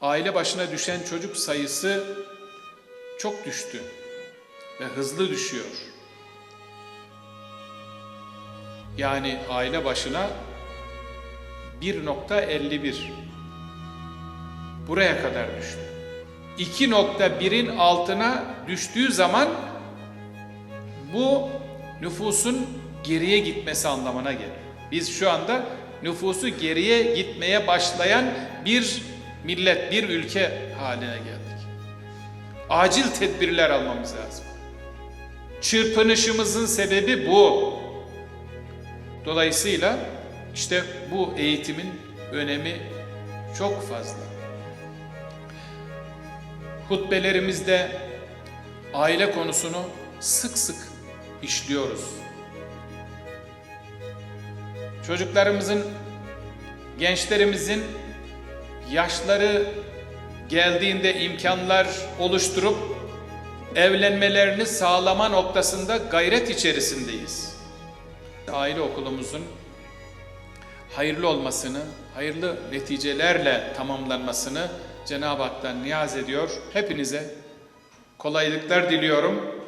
aile başına düşen çocuk sayısı çok düştü ve hızlı düşüyor. Yani aile başına 1.51 buraya kadar düştü. 2.1'in altına düştüğü zaman bu nüfusun geriye gitmesi anlamına gelir. Biz şu anda nüfusu geriye gitmeye başlayan bir millet, bir ülke haline geldik. Acil tedbirler almamız lazım. Çırpınışımızın sebebi bu. Dolayısıyla işte bu eğitimin önemi çok fazla. Hutbelerimizde aile konusunu sık sık işliyoruz. Çocuklarımızın, gençlerimizin yaşları geldiğinde imkanlar oluşturup evlenmelerini sağlama noktasında gayret içerisindeyiz. Aile okulumuzun hayırlı olmasını, hayırlı neticelerle tamamlanmasını Cenab-ı Hak'tan niyaz ediyor. Hepinize kolaylıklar diliyorum.